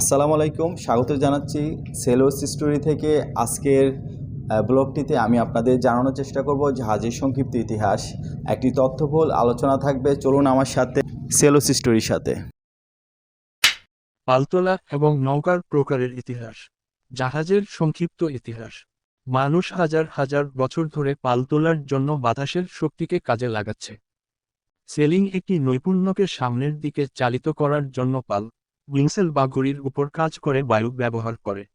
আসসালামু আলাইকুম, স্বাগত জানাচ্ছি সেলোস স্টোরি থেকে। আজকের ব্লগটিতে আমি আপনাদের জানানোর চেষ্টা করব জাহাজের সংক্ষিপ্ত ইতিহাস। একটি তথ্যবহুল আলোচনা থাকবে, চলুন আমার সাথে সেলোস স্টোরির সাথে। পালতোলা এবং নৌকার প্রকারের ইতিহাস, জাহাজের সংক্ষিপ্ত ইতিহাস। মানুষ হাজার হাজার বছর ধরে পালতোলার জন্য বাতাসের শক্তিকে কাজে লাগাচ্ছে। সেলিং একটি নৈপুণ্যকে সামনের দিকে চালিত করার জন্য পাল উইংসেল বা ঘড়ির উপর কাজ করে বায়ু ব্যবহার করে।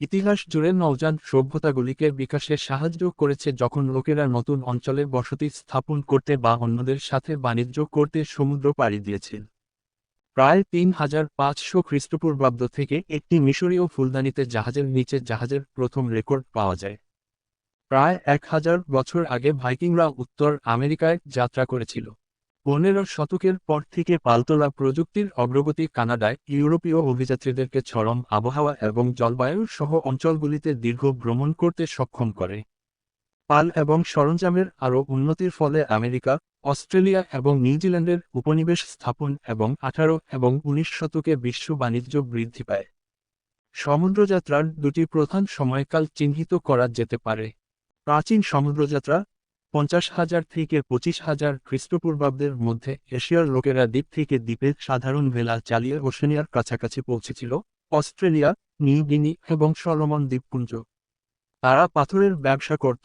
ইতিহাস জুড়ে নৌযান সভ্যতাগুলিকে বিকাশে সাহায্য করেছে যখন লোকেরা নতুন অঞ্চলে বসতি স্থাপন করতে বা অন্যদের সাথে বাণিজ্য করতে সমুদ্র পাড়ি দিয়েছিল। প্রায় তিন হাজার পাঁচশো খ্রিস্টপূর্বাব্দ থেকে একটি মিশরীয় ফুলদানিতে জাহাজের নিচে জাহাজের প্রথম রেকর্ড পাওয়া যায়। প্রায় এক হাজার বছর আগে ভাইকিংরা উত্তর আমেরিকায় যাত্রা করেছিল। পনেরো শতকের পর থেকে পালতোলা প্রযুক্তির অগ্রগতি কানাডায় ইউরোপীয় অভিযাত্রীদেরকে চরম আবহাওয়া এবং জলবায়ু সহ অঞ্চলগুলিতে দীর্ঘ ভ্রমণ করতে সক্ষম করে। পাল এবং সরঞ্জামের আরও উন্নতির ফলে আমেরিকা, অস্ট্রেলিয়া এবং নিউজিল্যান্ডের উপনিবেশ স্থাপন এবং আঠারো এবং উনিশ শতকে বিশ্ব বাণিজ্য বৃদ্ধি পায়। সমুদ্রযাত্রার দুটি প্রধান সময়কাল চিহ্নিত করা যেতে পারে। প্রাচীন সমুদ্রযাত্রা পঞ্চাশ হাজার থেকে পঁচিশ হাজার খ্রিস্টপূর্বাব্দের মধ্যে এশিয়ার লোকেরা দ্বীপ থেকে দ্বীপে সাধারণ ভেলা চালিয়ে ওশেনিয়ার কাছাকাছি পৌঁছেছিল, অস্ট্রেলিয়া, নিউ গিনি এবং সলোমন দ্বীপপুঞ্জ। তারা পাথরের ব্যবসা করত,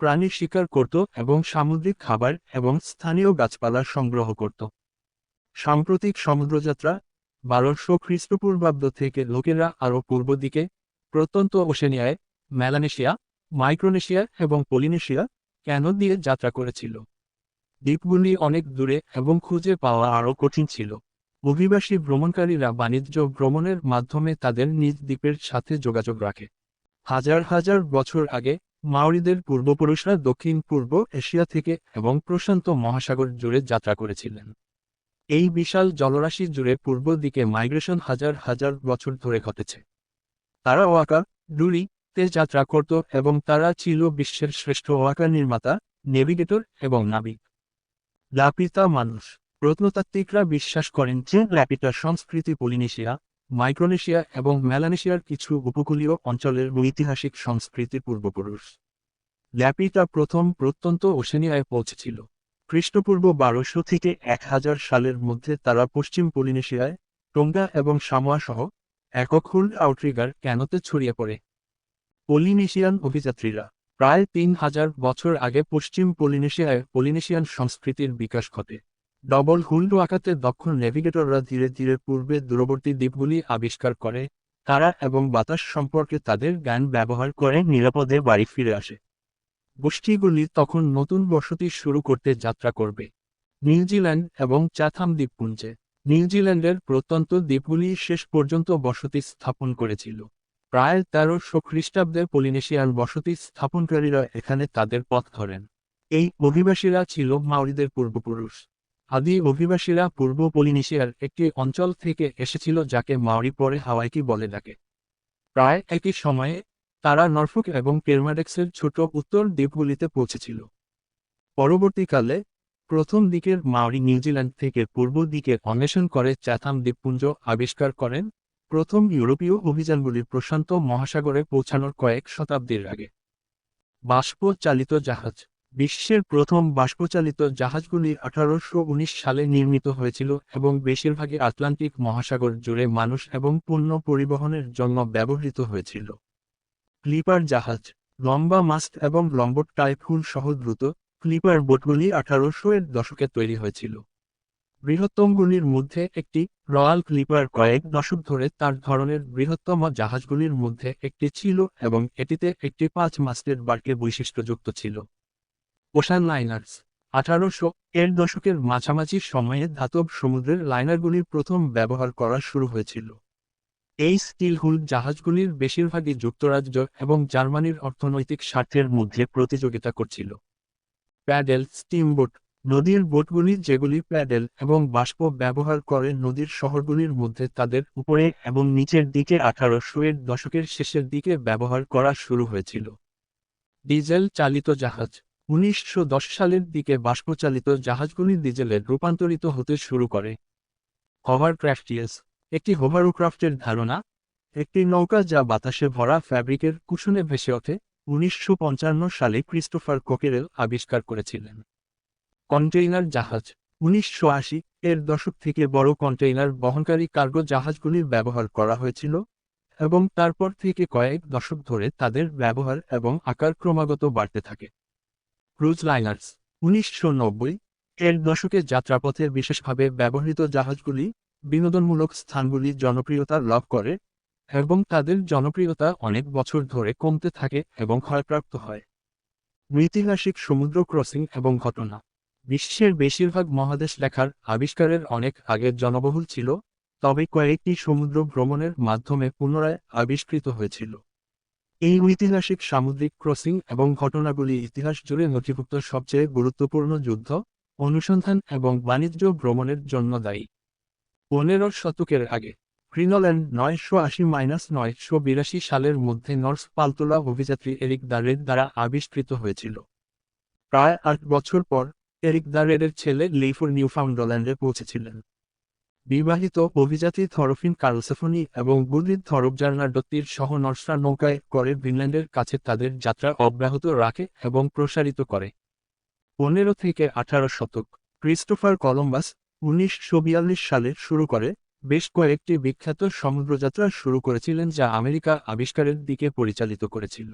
প্রাণী শিকার করত এবং সামুদ্রিক খাবার এবং স্থানীয় গাছপালা সংগ্রহ করত। সাম্প্রতিক সমুদ্রযাত্রা বারোশো খ্রিস্টপূর্বাব্দ থেকে লোকেরা আরও পূর্ব দিকে, প্রত্যন্ত ওশেনিয়ায়, মেলানেশিয়া, মাইক্রোনেশিয়া এবং পলিনেশিয়া কেন দিয়ে যাত্রা করেছিল? দ্বীপগুলি অনেক দূরে এবং খুঁজে পাওয়া আরও কঠিন ছিল। অভিবাসী ভ্রমণকারীরা বাণিজ্য ভ্রমণের মাধ্যমে তাদের নিজ দ্বীপের সাথে যোগাযোগ রাখে। হাজার হাজার বছর আগে, মাওরিদের পূর্বপুরুষরা দক্ষিণ, পূর্ব এশিয়া থেকে এবং প্রশান্ত মহাসাগর জুড়ে যাত্রা করেছিলেন। এই বিশাল জলরাশি জুড়ে পূর্ব দিকে মাইগ্রেশন হাজার হাজার বছর ধরে ঘটেছে। তারা ওয়াকা, ডুরি তে যাত্রা করত এবং তারা ছিল বিশ্বের শ্রেষ্ঠ ওয়াকা নির্মাতা, নেভিগেটর এবং নাবিক। লাপিতা মানুষ। প্রত্নতাত্ত্বিকরা বিশ্বাস করেন যে ল্যাপিটা সংস্কৃতি পলিনেশিয়া, মাইক্রোনেশিয়া এবং মেলানেশিয়ার কিছু উপকূলীয় অঞ্চলের ঐতিহাসিক সংস্কৃতির পূর্বপুরুষ। ল্যাপিটা প্রথম প্রত্যন্ত ওশেনিয়ায় পৌঁছেছিল। খ্রিস্টপূর্ব বারোশো থেকে এক হাজার সালের মধ্যে তারা পশ্চিম পলিনেশিয়ায়, টোঙ্গা এবং সামোয়া সহ একক হুল আউট্রিগার ক্যানোতে ছড়িয়ে পড়ে। পলিনেশিয়ান অভিযাত্রীরা প্রায় তিন হাজার বছর আগে পশ্চিম পলিনেশিয়ায় পলিনেশিয়ান সংস্কৃতির বিকাশ ঘটে। ডবল হুল্ড আঁকাতে দক্ষ নেভিগেটররা ধীরে ধীরে পূর্বে দূরবর্তী দ্বীপগুলি আবিষ্কার করে, তারা এবং বাতাস সম্পর্কে তাদের জ্ঞান ব্যবহার করে নিরাপদে বাড়ি ফিরে আসে। গোষ্ঠীগুলি তখন নতুন বসতি শুরু করতে যাত্রা করবে। নিউজিল্যান্ড এবং চাথাম দ্বীপপুঞ্জে। নিউজিল্যান্ডের প্রত্যন্ত দ্বীপগুলি শেষ পর্যন্ত বসতি স্থাপন করেছিল। প্রায় তেরোশো খ্রিস্টাব্দে পলিনেশিয়ান বসতি স্থাপনকারীরা এখানে তাদের পথ ধরেন। এই অভিবাসীরা ছিল মাওরিদের পূর্বপুরুষ। আদি অভিবাসীরা পূর্ব পলিনেশিয়ার একটি অঞ্চল থেকে এসেছিল যাকে মাওরি পরে হাওয়াইকি বলে ডাকে। প্রায় একই সময়ে তারা নরফুক এবং কেরমাডেক্সের ছোট উত্তর দ্বীপগুলিতে পৌঁছেছিল। পরবর্তীকালে প্রথম দিকের মাওরি নিউজিল্যান্ড থেকে পূর্ব দিকে অন্বেষণ করে চ্যাথাম দ্বীপপুঞ্জ আবিষ্কার করেন প্রথম ইউরোপীয় অভিযানগুলি প্রশান্ত মহাসাগরে পৌঁছানোর কয়েক শতাব্দীর আগে। বাষ্প চালিত জাহাজ। বিশ্বের প্রথম বাষ্পচালিত জাহাজগুলি আঠারোশো উনিশ সালে নির্মিত হয়েছিল এবং বেশিরভাগই আটলান্টিক মহাসাগর জুড়ে মানুষ এবং পণ্য পরিবহনের জন্য ব্যবহৃত হয়েছিল। ক্লিপার জাহাজ। লম্বা মাস্ট এবং লম্বট টাইফুল সহ দ্রুত ক্লিপার বোটগুলি আঠারোশো এর দশকে তৈরি হয়েছিল। বৃহত্তমগুলির মধ্যে একটি রয়্যাল ক্লিপার কয়েক দশক ধরে তার ধরনের বৃহত্তম জাহাজগুলির মধ্যে একটি ছিল এবং এটিতে একটি পাঁচ মাস্টের বার্কে বৈশিষ্ট্যযুক্ত ছিল। ওশান লাইনার্স, আঠারোশো এর দশকের মাঝামাঝি সময়ে ধাতব সমুদ্রের লাইনারগুলির প্রথম ব্যবহার করা শুরু হয়েছিল। এই স্টিল হুল জাহাজগুলির বেশিরভাগই যুক্তরাজ্য এবং জার্মানির অর্থনৈতিক স্বার্থের মধ্যে প্রতিযোগিতা করছিল। প্যাডেল, স্টিমবোট নদীর বোটগুলি যেগুলি প্যাডেল এবং বাষ্প ব্যবহার করে নদীর শহরগুলির মধ্যে তাদের উপরে এবং নিচের দিকে আঠারোশো এর দশকের শেষের দিকে ব্যবহার করা শুরু হয়েছিল। ডিজেল চালিত জাহাজ। উনিশশো দশ সালের দিকে বাষ্পচালিত জাহাজগুলি ডিজেলে রূপান্তরিত হতে শুরু করে। হভারক্রাফটিয়াস একটি হোভারক্রাফটের ধারণা, একটি নৌকা যা বাতাসে ভরা ফ্যাব্রিকের কুশনে ভেসে ওঠে, উনিশশো পঞ্চান্ন সালে ক্রিস্টোফার কোকেরেল আবিষ্কার করেছিলেন। কন্টেইনার জাহাজ। উনিশশো আশি এর দশক থেকে বড় কন্টেইনার বহনকারী কার্গো জাহাজগুলির ব্যবহার করা হয়েছিল এবং তারপর থেকে কয়েক দশক ধরে তাদের ব্যবহার এবং আকার ক্রমাগত বাড়তে থাকে। ক্রুজ লাইনার্স, উনিশশো নব্বই এর দশকে যাত্রাপথের বিশেষভাবে ব্যবহৃত জাহাজগুলি বিনোদনমূলক স্থানগুলি জনপ্রিয়তা লাভ করে এবং তাদের জনপ্রিয়তা অনেক বছর ধরে কমতে থাকে এবং ক্ষয়প্রাপ্ত হয়। ঐতিহাসিক সমুদ্র ক্রসিং এবং ঘটনা। বিশ্বের বেশিরভাগ মহাদেশ লেখার আবিষ্কারের অনেক আগের জনবহুল ছিল, তবে কয়েকটি সমুদ্র ভ্রমণের মাধ্যমে পুনরায় আবিষ্কৃত হয়েছিল। এই ঐতিহাসিক সামুদ্রিক ক্রসিং এবং ঘটনাগুলি ইতিহাস জুড়ে নথিভুক্ত সবচেয়ে গুরুত্বপূর্ণ যুদ্ধ, অনুসন্ধান এবং বাণিজ্য ভ্রমণের জন্য দায়ী। পনেরো শতকের আগে, গ্রিনল্যান্ড নয়শো আশি মাইনাস নয়শো বিরাশি সালের মধ্যে নর্স পালতোলা অভিযাত্রী এরিক দ্বারের দ্বারা আবিষ্কৃত হয়েছিল। প্রায় আট বছর পর এরিক দ্বারের ছেলে লিফোর নিউফাউন্ডল্যান্ডে পৌঁছেছিলেন। বিবাহিত অভিযাত্রী থরফিন কার্লসেফনি এবং বুদ্ধিদ থরবজার্নাডত্তির সহ নর্সরা নৌকায় করে ফিনল্যান্ডের কাছে তাদের যাত্রা অব্যাহত রাখে এবং প্রসারিত করে। পনেরো থেকে আঠারো শতক, ক্রিস্টোফার কলম্বাস উনিশশো বিয়াল্লিশ সালে শুরু করে, বেশ কয়েকটি বিখ্যাত সমুদ্রযাত্রা শুরু করেছিলেন যা আমেরিকা আবিষ্কারের দিকে পরিচালিত করেছিল।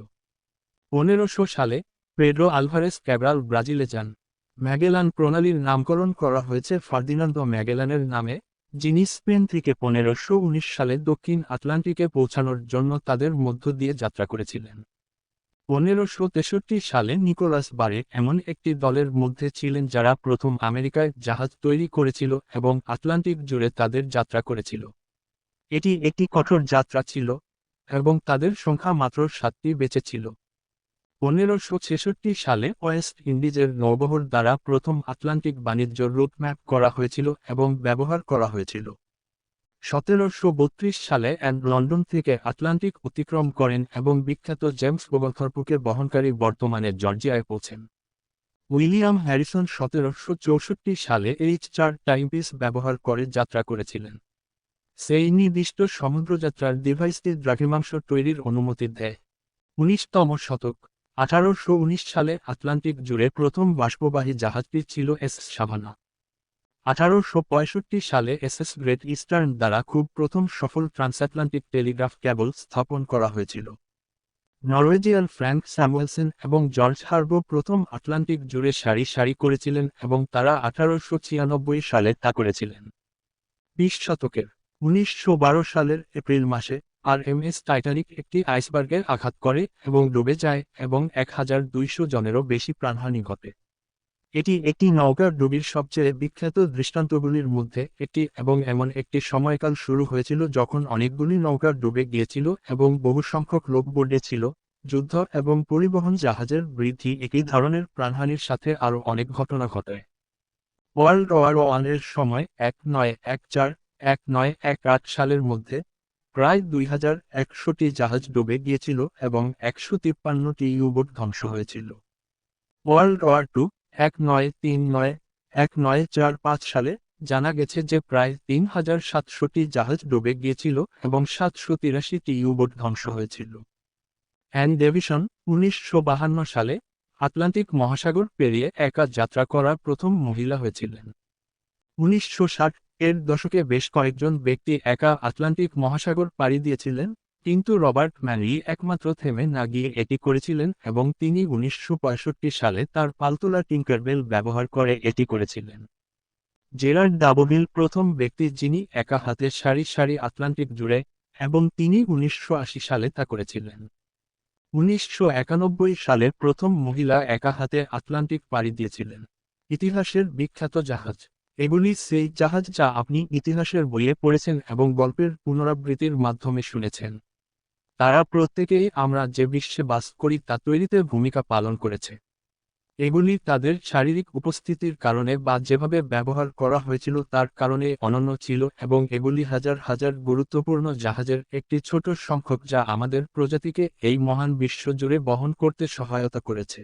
পনেরোশো সালে, পেড্রো আলভারেস ক্যাবরাল ব্রাজিলে যান। ম্যাগেলান প্রণালীর নামকরণ করা হয়েছে ফার্দিনান্দো ম্যাগেলানের নামে, যিনি স্পেন থেকে পনেরোশো উনিশ সালে দক্ষিণ আটলান্টিকে পৌঁছানোর জন্য তাদের মধ্য দিয়ে যাত্রা করেছিলেন। পনেরোশো তেষট্টি সালে নিকোলাস বারে এমন একটি দলের মধ্যে ছিলেন যারা প্রথম আমেরিকায় জাহাজ তৈরি করেছিল এবং আটলান্টিক জুড়ে তাদের যাত্রা করেছিল। এটি একটি কঠোর যাত্রা ছিল এবং তাদের সংখ্যা মাত্র সাতটি বেঁচে ছিল। পনেরোশো ছেষট্টি সালে ওয়েস্ট ইন্ডিজের নৌবহর দ্বারা প্রথম আটলান্টিক বাণিজ্য রুটম্যাপ করা হয়েছিল এবং ব্যবহার করা হয়েছিল। সতেরোশো বত্রিশ সালে অ্যান্ড লন্ডন থেকে আটলান্টিক অতিক্রম করেন এবং বিখ্যাত জেমস গোগলথর্পুকে বহনকারী বর্তমানে জর্জিয়ায় পৌঁছেন। উইলিয়াম হ্যারিসন সতেরোশো চৌষট্টি সালে এইচ চার টাইমপিস ব্যবহার করে যাত্রা করেছিলেন। সেই নির্দিষ্ট সমুদ্রযাত্রার ডিভাইসটি দ্রাঘিমাংশ তৈরির অনুমতি দেয়। উনিশতম শতক। আঠারোশো উনিশ সালে আটলান্টিক জুড়ে প্রথম বাষ্পবাহী জাহাজটি ছিল এস সাভানা। আঠারোশো পঁয়ষট্টি সালে এসএস গ্রেট ইস্টার্ন দ্বারা খুব প্রথম সফল ট্রান্সঅ্যাটলান্টিক টেলিগ্রাফ কেবল স্থাপন করা হয়েছিল। নরওয়েজিয়ান ফ্র্যাঙ্ক স্যামুয়েলসেন এবং জর্জ হার্বো প্রথম আটলান্টিক জুড়ে সারি সারি করেছিলেন এবং তারা আঠারোশো ছিয়ানব্বই সালে তা করেছিলেন। বিশ শতকের, উনিশশো বারো সালের এপ্রিল মাসে আর এম এস টাইটানিক একটি আইসবার্গের আঘাত করে এবং ডুবে যায় এবং এক হাজার দুইশো জনেরও বেশি প্রাণহানি ঘটে। এটি একটি নৌকার ডুবির সবচেয়ে বিখ্যাত দৃষ্টান্তগুলির মধ্যে একটি এবং এমন একটি সময়কাল শুরু হয়েছিল যখন অনেকগুলি নৌকা ডুবে গিয়েছিল এবং বহু সংখ্যক লোক ছিল যুদ্ধ এবং পরিবহন জাহাজের বৃদ্ধি একই ধরনের প্রাণহানির সাথে আরও অনেক ঘটনা ঘটায় ওয়ার্ল্ড ওয়ার ওয়ানের সময় এক নয় এক চার এক নয় এক আট সালের মধ্যে প্রায় দুই হাজার একশোটি জাহাজ ডুবে গিয়েছিল এবং একশো তিপ্পান্নটি ইউবোট ধ্বংস হয়েছিল। ওয়ার্ল্ড ওয়ার টু, এক নয় তিন নয়, এক নয় চার পাঁচ সালে জানা গেছে যে প্রায় তিন হাজার সাতশোটি জাহাজ ডুবে গিয়েছিল এবং সাতশো তিরাশিটি ইউবোট ধ্বংস হয়েছিল। অ্যান ডেভিশন, উনিশশো বাহান্ন সালে আটলান্টিক মহাসাগর পেরিয়ে একা যাত্রা করা প্রথম মহিলা হয়েছিলেন। উনিশশো ষাট এর দশকে বেশ কয়েকজন ব্যক্তি একা আটলান্টিক মহাসাগর পাড়ি দিয়েছিলেন, কিন্তু রবার্ট ম্যারি একমাত্র থেমে না গিয়ে এটি করেছিলেন এবং তিনি উনিশশো পঁয়ষট্টি সালে তার পালতোলা টিঙ্কারবেল ব্যবহার করে এটি করেছিলেন। জেরার্ড ডাবোভিল প্রথম ব্যক্তি যিনি একা হাতে সারি সারি আটলান্টিক জুড়ে, এবং তিনি উনিশশো আশি সালে তা করেছিলেন। উনিশশো একানব্বই সালে প্রথম মহিলা একা হাতে আটলান্টিক পাড়ি দিয়েছিলেন, ইতিহাসের বিখ্যাত জাহাজ। এগুলি সেই জাহাজ যা আপনি ইতিহাসের বইয়ে পড়েছেন এবং গল্পের পুনরাবৃত্তির মাধ্যমে শুনেছেন। তারা প্রত্যেকেই আমরা যে বিশ্বে বাস করি তা তৈরিতে ভূমিকা পালন করেছে। এগুলি তাদের শারীরিক উপস্থিতির কারণে বা যেভাবে ব্যবহার করা হয়েছিল তার কারণে অনন্য ছিল এবং এগুলি হাজার হাজার গুরুত্বপূর্ণ জাহাজের একটি ছোট সংখ্যক যা আমাদের প্রজাতিকে এই মহান বিশ্ব জুড়ে বহন করতে সহায়তা করেছে।